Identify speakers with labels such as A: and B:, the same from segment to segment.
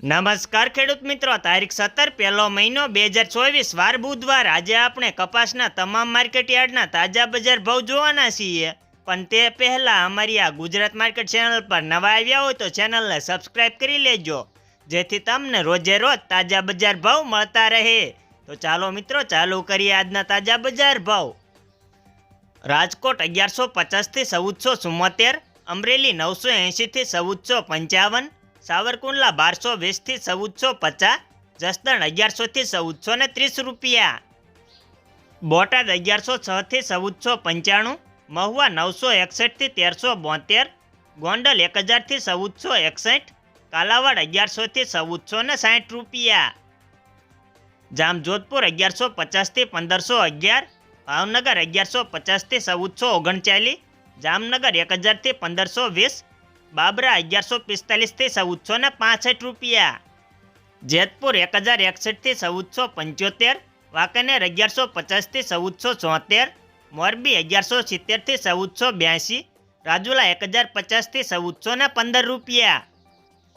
A: નમસ્કાર ખેડૂત મિત્રો, તારીખ સત્તર પહેલો મહિનો બે હજાર ચોવીસ વાર બુધવાર. આજે આપણે કપાસના તમામ માર્કેટ યાર્ડના તાજા બજાર ભાવ જોવાના છીએ. પણ તે પહેલાં અમારી આ ગુજરાત માર્કેટ ચેનલ પર નવા આવ્યા હોય તો ચેનલને સબસ્ક્રાઇબ કરી લેજો, જેથી તમને રોજે રોજ તાજા બજાર ભાવ મળતા રહે. તો ચાલો મિત્રો, ચાલુ કરીએ આજના તાજા બજાર ભાવ. રાજકોટ અગિયારસો પચાસથી ચૌદસો ચુમ્મોતેર અમરેલી નવસો એંશીથી ચૌદસો પંચાવન સાવરકુંડલા બારસો વીસથી ચૌદસો પચાસ, જસદણ અગિયારસોથી ચૌદસો ને ત્રીસ રૂપિયા. બોટાદ અગિયારસો છથી ચૌદસો પંચાણું, મહુવા નવસો એકસઠથી તેરસો બોતેર, ગોંડલ એક હજારથી ચૌદસો એકસઠ, કાલાવાડ અગિયારસોથી ચૌદસો ને સાઠ રૂપિયા. જામજોધપુર અગિયારસો પચાસથી પંદરસો અગિયાર, ભાવનગર અગિયારસો પચાસથી ચૌદસો ઓગણચાલીસ, જામનગર એક હજારથી પંદરસો વીસ બાબરા અગિયારસો પિસ્તાલીસથી ચૌદસો ને પાસઠ રૂપિયા. જેતપુર એક હજાર એકસઠથી ચૌદસો પંચોતેર, વાંકાનેર અગિયારસો પચાસથી ચૌદસો ચોતેર મોરબી અગિયારસો સિત્તેરથી ચૌદસો બ્યાસી, રાજુલા એક હજાર પચાસથી ચૌદસો ને પંદર રૂપિયા.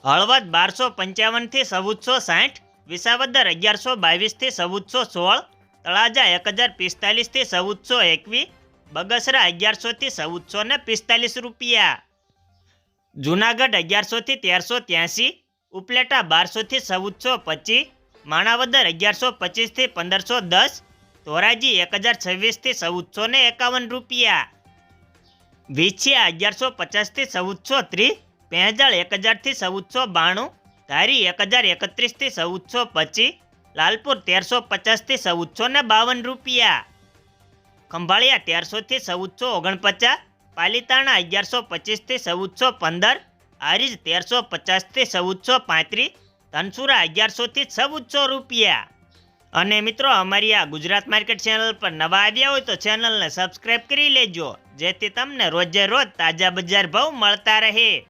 A: હળવદ બારસો પંચાવનથી ચૌદસો સાઠ, વિસાવદર અગિયારસો બાવીસથી ચૌદસો સોળ, તળાજા એક હજાર પિસ્તાલીસથી ચૌદસો એકવીસ, બગસરા અગિયારસોથી ચૌદસો ને પિસ્તાલીસ રૂપિયા. જુનાગઢ અગિયારસોથી તેરસો ત્યાંસી, ઉપલેટા બારસોથી ચૌદસો પચીસ, માણાવદર અગિયારસો પચીસથી પંદરસો દસ, ધોરાજી એક હજાર છવ્વીસથી ચૌદસો ને એકાવન રૂપિયા. વિછિયા અગિયારસો પચાસથી ચૌદસો ત્રીસ, પેંજાળ એક હજારથી ચૌદસો બાણું, ધારી એક હજાર એકત્રીસથી ચૌદસો પચીસ, લાલપુર તેરસો પચાસથી ચૌદસો ને બાવન રૂપિયા. ખંભાળિયા તેરસોથી ચૌદસો ઓગણપચાસ પાલીતાણા અગિયારસો પચીસથી ચૌદસો પંદર હરીજ તેરસો પચાસથી ચૌદસો પાંત્રીસ, ધનસુરા અગિયારસોથી ચૌદસો રૂપિયા. અને મિત્રો, અમારી આ ગુજરાત માર્કેટ ચેનલ પર નવા આવ્યા હોય તો ચેનલને સબસ્ક્રાઈબ કરી લેજો, જેથી તમને રોજે રોજ તાજા બજાર ભાવ મળતા રહે.